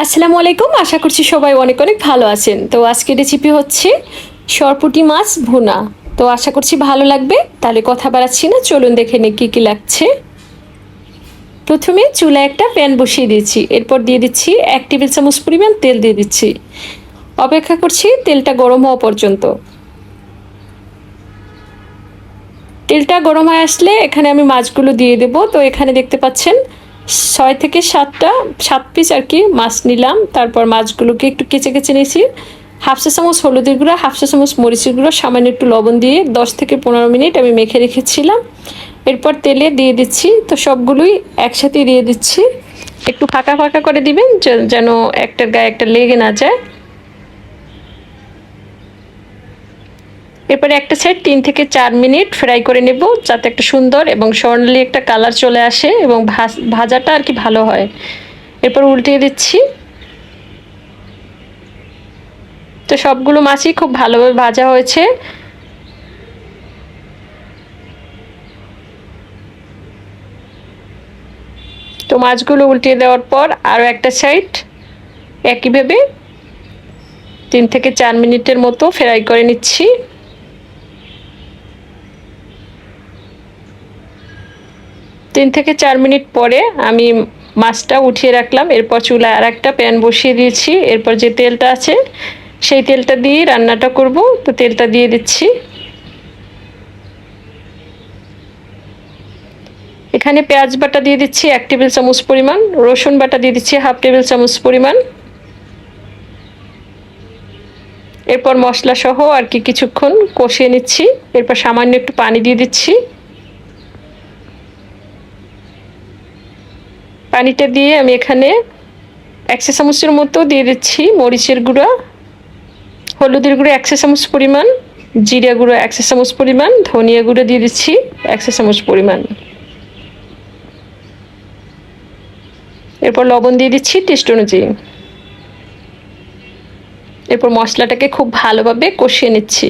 আসসালামু আলাইকুম। আশা করছি সবাই অনেক অনেক ভালো আছেন। তো আজকে রেসিপি হচ্ছে সরপুটি মাছ ভুনা। তো আশা করছি ভালো লাগবে। তাহলে কথা বাড়াচ্ছি না। চলুন দেখে নিই কী কী লাগছে। প্রথমে চুলায় একটা প্যান বসিয়ে দিয়েছি। এরপর দিয়ে দিচ্ছি এক টেবিল চামচ পরিমাণ তেল দিয়ে দিচ্ছি। অপেক্ষা করছি তেলটা গরম হওয়া পর্যন্ত। তেলটা গরম হয়ে আসলে এখানে আমি মাছগুলো দিয়ে দেবো। তো এখানে দেখতে পাচ্ছেন ছয় থেকে সাতটা, সাত পিস আর কি মাছ নিলাম। তারপর মাছগুলোকে একটু কেচে কেচে নিয়েছি। হাফসা চামচ হলুদের গুঁড়ো হাফসা চামচ মরিচের গুঁড়া, সামান্য একটু লবণ দিয়ে দশ থেকে পনেরো মিনিট আমি মেখে রেখেছিলাম। এরপর তেলে দিয়ে দিচ্ছি। তো সবগুলোই একসাথে দিয়ে দিচ্ছি। একটু ফাঁকা ফাঁকা করে দিবেন যেন একটার গায়ে একটা লেগে না যায়। এরপরে একটা সাইড তিন থেকে চার মিনিট ফ্রাই করে নেব, যাতে একটা সুন্দর এবং স্বর্ণালি একটা কালার চলে আসে এবং ভাজাটা আর কি ভালো হয়। এরপর উল্টিয়ে দিচ্ছি। তো সবগুলো মাছই খুব ভালোভাবে ভাজা হয়েছে। তো মাছগুলো উল্টিয়ে দেওয়ার পর আরও একটা সাইড একইভাবে তিন থেকে চার মিনিটের মতো ফ্রাই করে নিচ্ছি। তিন থেকে চার মিনিট পরে আমি মাছটা উঠিয়ে রাখলাম, এরপর চুলায় আর একটা প্যান বসিয়ে দিয়েছি, এরপর যে তেলটা আছে সেই তেলটা দিয়ে রান্নাটা করব। তো তেলটা দিয়ে দিচ্ছি। এখানে পেঁয়াজ বাটা দিয়ে দিচ্ছি এক টেবিল চামচ পরিমাণ, রসুন বাটা দিয়ে দিচ্ছি হাফ টেবিল চামচ পরিমাণ। এরপর মশলা সহ আর কি কিছুক্ষণ কষিয়ে নিচ্ছি, এরপর সামান্য একটু পানি দিয়ে দিচ্ছি। পানিটা দিয়ে আমি এখানে একশো চামচের মতো দিয়ে দিচ্ছি মরিচের গুঁড়ো, হলুদের গুঁড়ো একশো চামচ পরিমাণ, জিরা গুঁড়ো একশো চামচ পরিমাণ, ধনিয়া গুঁড়ো দিয়ে দিচ্ছি একশো চামচ পরিমাণ। এরপর লবণ দিয়ে দিচ্ছি টেস্ট অনুযায়ী। এরপর মশলাটাকে খুব ভালোভাবে কষিয়ে নিচ্ছি।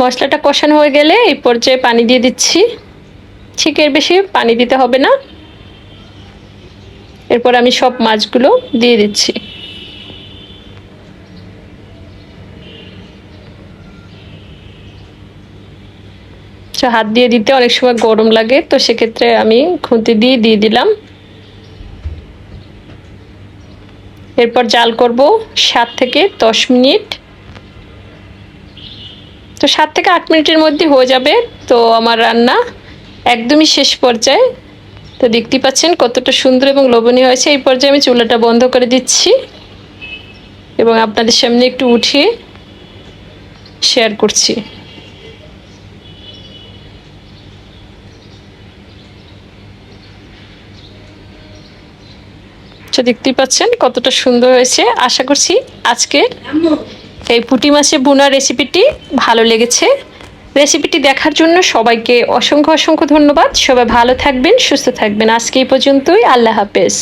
মশলাটা কষানো হয়ে গেলে এই পর্যায়ে পানি দিয়ে দিচ্ছি। ঠিক এর বেশি পানি দিতে হবে না। এরপর আমি সব মাছগুলো দিয়ে দিচ্ছি। হাত দিয়ে দিতে অনেক সময় গরম লাগে, তো সেক্ষেত্রে আমি খুঁতি দিয়ে দিয়ে দিলাম। এরপর জাল করব সাত থেকে দশ মিনিট। তো সাত থেকে আট মিনিটের মধ্যে হয়ে যাবে। তো আমার রান্না একদমই শেষ পর্যায়ে। তো দেখতে পাচ্ছেন কতটা সুন্দর এবং লোভনীয় হয়েছে। এই পর্যায়ে আমি চুলাটা বন্ধ করে দিচ্ছি এবং আপনাদের সামনে একটু উঠিয়ে শেয়ার করছি। দেখতেই পাচ্ছেন কতটা সুন্দর হয়েছে। আশা করছি আজকে এই পুটি মাছের বোনা রেসিপিটি ভালো লেগেছে। রেসিপিটি দেখার জন্য সবাইকে অসংখ্য অসংখ্য ধন্যবাদ। সবাই ভালো থাকবেন, সুস্থ থাকবেন। আজকে এই পর্যন্তই। আল্লাহ হাফেজ।